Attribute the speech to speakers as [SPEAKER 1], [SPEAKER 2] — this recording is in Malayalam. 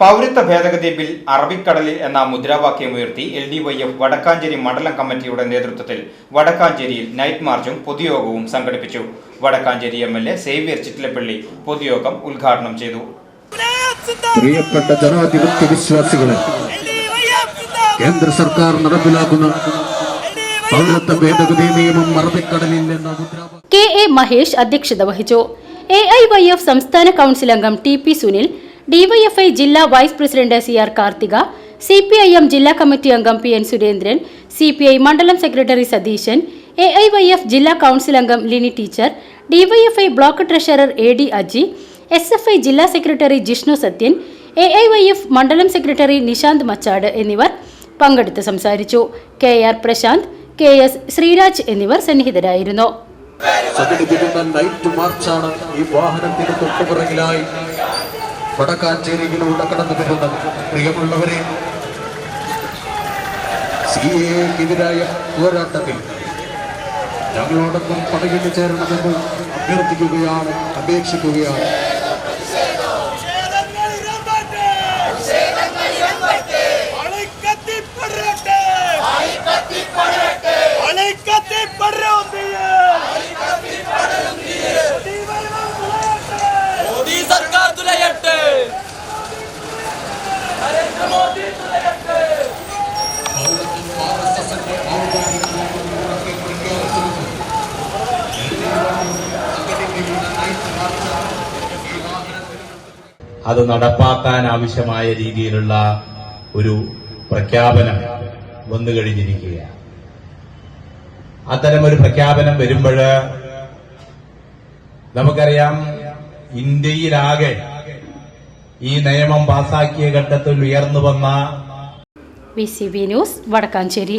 [SPEAKER 1] പൗരത്വ ഭേദഗതി ബിൽ അറബിക്കടലിൽ എന്ന മുദ്രാവാക്യം ഉയർത്തി L D Y F Vadakkanchery മണ്ഡലം കമ്മിറ്റിയുടെ നേതൃത്വത്തിൽ വടക്കാഞ്ചേരിയിൽ നൈറ്റ് മാർച്ചും പൊതുയോഗവും സംഘടിപ്പിച്ചു. Vadakkanchery M L A Xavier Chittilappilly പൊതുയോഗം ഉദ്ഘാടനം ചെയ്തു.
[SPEAKER 2] പ്രിയപ്പെട്ട ജനാധിപത്യ വിശ്വാസികളെ കേന്ദ്ര സർക്കാർ നടപ്പിലാക്കുന്ന പൗരത്വ ഭേദഗതി നിയമം അറബിക്കടലിൽ എന്ന മുദ്രാവാക്യം.
[SPEAKER 3] കെ എ മഹേഷ് അധ്യക്ഷത വഹിച്ചു. എ ഐ വൈ എഫ് സംസ്ഥാന കൗൺസിൽ അംഗം ടി പി സുനിൽ ഡിവൈഎഫ്ഐ ജില്ലാ vice president C R Karthika C P I M ജില്ലാ കമ്മിറ്റി അംഗം P N Surendran C P I മണ്ഡലം secretary Satheesan A I Y F ജില്ലാ കൗൺസിൽ അംഗം Lini teacher DYFI block treasurer A D Aji S F I ജില്ലാ secretary Jishnu Sathyan A I Y F മണ്ഡലം സെക്രട്ടറി നിശാന്ത് മച്ചാട് എന്നിവർ പങ്കെടുത്ത് സംസാരിച്ചു. K R Prashanth K S Sreeraj എന്നിവർ സന്നിഹിതരായിരുന്നു.
[SPEAKER 2] നൈറ്റ് ഈ വടക്കാഞ്ചേരിയിലൂടെ കടന്നു വരുന്നത് പ്രിയമുള്ളവരെ സി എക്കെതിരായ പോരാട്ടത്തിൽ ഞങ്ങളോടൊപ്പം പടയിട്ട് ചേരണമെന്ന് അഭ്യർത്ഥിക്കുകയാണ് അപേക്ഷിക്കുകയാണ്.
[SPEAKER 4] മോദി സർക്കാർ തുലയട്ടെ.
[SPEAKER 5] അത് നടപ്പാക്കാൻ ആവശ്യമായ രീതിയിലുള്ള ഒരു പ്രഖ്യാപനം വന്നു കഴിഞ്ഞിരിക്കുകയാണ്. അത്തരമൊരു പ്രഖ്യാപനം വരുമ്പോൾ നമുക്കറിയാം ഇന്ത്യയിലാകെ ഈ നിയമം പാസാക്കിയ ഘട്ടത്തിൽ ഉയർന്നു വന്ന
[SPEAKER 3] വി സി ന്യൂസ് വടക്കാഞ്ചേരി.